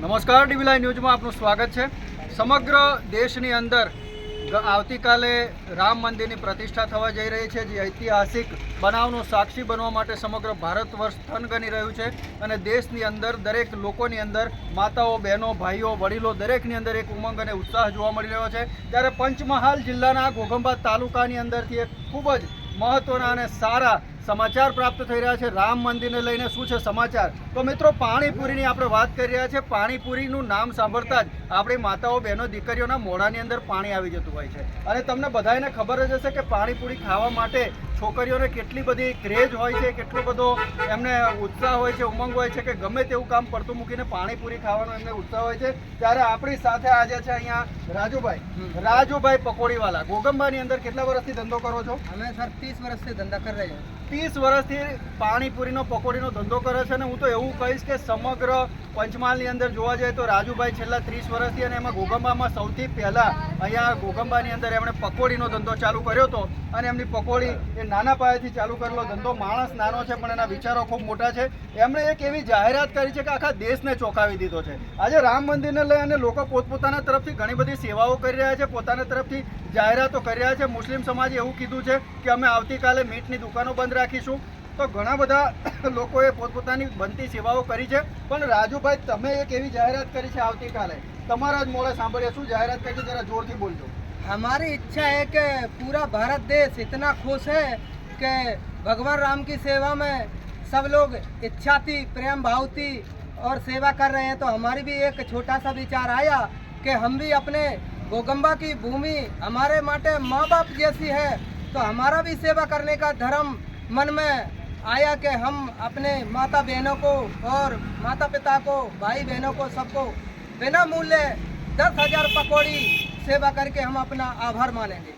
નમસ્કાર ડીવીલાઈ ન્યૂઝમાં આપનું સ્વાગત છે. સમગ્ર દેશની અંદર આવતીકાલે રામ મંદિરની પ્રતિષ્ઠા થવા જઈ રહી છે, જે ઐતિહાસિક બનાવનો સાક્ષી બનવા માટે સમગ્ર ભારત વર્ષ થનગની રહ્યું છે અને દેશની અંદર દરેક લોકોની અંદર માતાઓ, બહેનો, ભાઈઓ, વડીલો દરેકની અંદર એક ઉમંગ અને ઉત્સાહ જોવા મળી રહ્યો છે. ત્યારે પંચમહાલ જિલ્લાના ઘોઘંબા તાલુકાની અંદરથી એક ખૂબ જ મહત્ત્વના અને સારા સમાચાર પ્રાપ્ત થઈ રહ્યા છે. રામ મંદિરને લઈને શું છે સમાચાર? તો મિત્રો પાણીપુરીની આપણે વાત કરી રહ્યા છીએ પાણીપુરીનું નામ સાંભળતા જ આપણી માતાઓ બહેનો દીકરીઓના મોઢાની અંદર પાણી આવી જતું હોય છે. અને તમને બધાને ખબર જ હશે કે પાણીપુરી ખાવા માટે છોકરીઓને કેટલી બધી ક્રેઝ હોય છે કેટલો બધો એમને ઉત્સાહ હોય છે ઉમંગ હોય છે કે ગમે તેવું કામ પડતું મૂકીને પાણીપુરી ખાવાનો એમને ઉત્સાહ હોય છે. ત્યારે આપણી સાથે આજે છે અહીંયા રાજુભાઈ. રાજુભાઈ પકોડીવાલા. ગોગંબાની અંદર કેટલા વર્ષથી ધંધો કરો છો? અમે સર ત્રીસ વર્ષથી ધંધા કરી રહ્યા છીએ. ત્રીસ વર્ષથી પાણીપુરીનો પકોડીનો ધંધો કરે છે અને હું તો એવું કહીશ કે સમગ્ર પંચમહાલની અંદર જોવા જઈએ તો રાજુભાઈ છેલ્લા ત્રીસ વર્ષથી અને એમાં ગોગંબામાં સૌથી પહેલાં અહીંયા ગોગંબાની અંદર એમણે પકોડીનો ધંધો ચાલુ કર્યો હતો. અને એમની પકોડી એ નાના પાયેથી ચાલુ કરેલો ધંધો. માણસ નાનો છે, પણ એના વિચારો ખૂબ મોટા છે. એમણે એક એવી જાહેરાત કરી છે કે આખા દેશને ચોંકાવી દીધો છે. આજે રામ મંદિરને લઈ અને લોકો પોતપોતાના તરફથી ઘણી બધી સેવાઓ કરી રહ્યા છે, પોતાના તરફથી જાહેરાતો કરી રહ્યા છે. મુસ્લિમ સમાજે એવું કીધું છે કે અમે આવતીકાલે મીટની દુકાનો બંધ રાખીશું. તો ઘણા બધા લોકોએ પોતપોતાની બનતી સેવાઓ કરી છે પણ રાજુભાઈ તમે એક એવી જાહેરાત કરી છે આવતીકાલે તમારા જ મોડે સાંભળીએ શું જાહેરાત કરી છે જરા જોરથી બોલજો हमारी इच्छा है कि पूरा भारत देश इतना खुश है कि भगवान राम की सेवा में सब लोग इच्छाती प्रेम भावती और सेवा कर रहे हैं तो हमारी भी एक छोटा सा विचार आया कि हम भी अपने गोगंबा की भूमि हमारे माटे माँ बाप जैसी है तो हमारा भी सेवा करने का धर्म मन में आया कि हम अपने माता बहनों को और माता पिता को भाई बहनों को सबको बिना मूल्य दस हजार पकौड़ी सेवा करके हम अपना आभार मानेंगे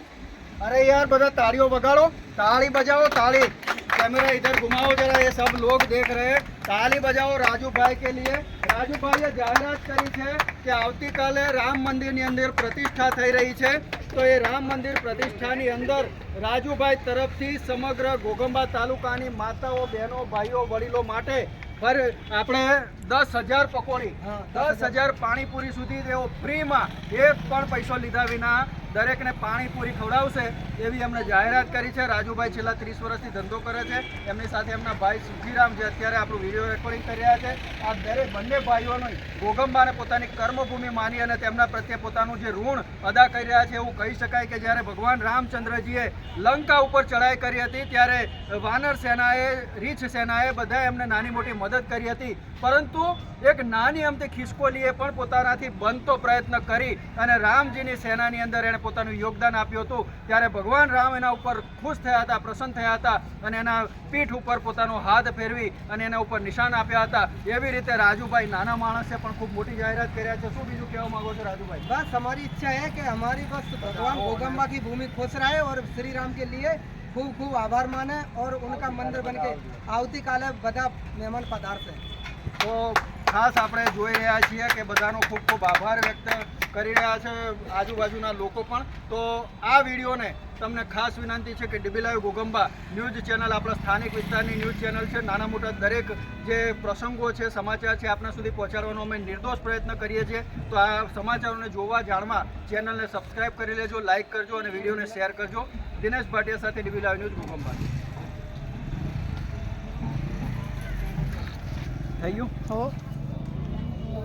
अरे यार બધા તાળીઓ વગાડો તાળી બજાવો તાળી कैमरा इधर घुमाओ जरा ये सब लोग देख रहे हैं તાળી બજાવો રાજુભાઈ કે लिए રાજુભાઈએ જાહેરાત કરી છે કે આવતીકાલે રામ મંદિરની અંદર પ્રતિષ્ઠા થઈ રહી છે તો એ રામ મંદિર પ્રતિષ્ઠાની અંદર રાજુભાઈ તરફથી સમગ્ર ગોગંબા તાલુકાની માતાઓ બહેનો ભાઈઓ વડીલો માટે પર આપણે દસ હજાર પકોડી દસ હજાર પાણીપુરી સુધી તેઓ ફ્રીમાં એક પણ પૈસો લીધા વિના દરેકને પાણીપુરી ખવડાવશે એવી એમણે જાહેરાત કરી છે. રાજુભાઈ છેલ્લા ત્રીસ વર્ષથી ધંધો કરે છે. એમની સાથે એમના ભાઈ સુખીરામ જે અત્યારે આપણું વીડિયો રેકોર્ડિંગ કરી રહ્યા છે. આ દરેક બંને ભાઈઓનો ગોગંબાને પોતાની કર્મભૂમિ માની અને તેમના પ્રત્યે પોતાનું જે ઋણ અદા કરી રહ્યા છે એવું કહી શકાય કે જ્યારે ભગવાન રામચંદ્રજીએ લંકા ઉપર ચડાઈ કરી હતી, ત્યારે વાનર સેનાએ, રીછ સેનાએ બધા એમને નાની મોટી મદદ કરી હતી. પરંતુ એક નાની અમથી ખિસકોલીએ પણ પોતાનાથી બનતો પ્રયત્ન કરી અને રામજીની સેનાની અંદર એણે પોતાનું યોગદાન આપ્યું હતું ત્યારે ભગવાન રામ એના ઉપર ખુશ થયા હતા પ્રસન્ન થયા હતા અને એના પીઠ ઉપર પોતાનો હાથ ફેરવી અને એના ઉપર નિશાન આપ્યા હતા એવી રીતે રાજુભાઈ નાના માણસે પણ ખૂબ મોટી જાહેરાત કર્યા છે શું બીજું કહેવા માંગો છો રાજુભાઈ बस हमारी इच्छा है कि हमारी बस भगवान गोगम्बा की भूमि खुश रहे और श्री राम के लिए खूब खूब आभार माने और उनका मंदिर बन के आवती काले બધા મહેમાન પધારશે તો ખાસ આપણે જોઈ રહ્યા છીએ કે બધાનો ખૂબ ખૂબ આભાર વ્યક્ત કરી રહ્યા છે આજુબાજુના લોકો પણ. તો આ વિડીયોને તમને ખાસ વિનંતી છે કે ડીબીલાઈવ ગોગંબા ન્યૂઝ ચેનલ આપણા સ્થાનિક વિસ્તારની ન્યૂઝ ચેનલ છે. નાના મોટા દરેક જે પ્રસંગો છે, સમાચાર છે આપણા સુધી પહોંચાડવાનો અમે નિર્દોષ પ્રયત્ન કરીએ છીએ. તો આ સમાચારોને જોવા જાણવા ચેનલને સબસ્ક્રાઇબ કરી લેજો લાઇક કરજો અને વિડીયોને શેર કરજો. દિનેશ ભાટિયા સાથે ડીબીલાઈવ ન્યૂઝ ગોગંબા થઈ ગયું? હો.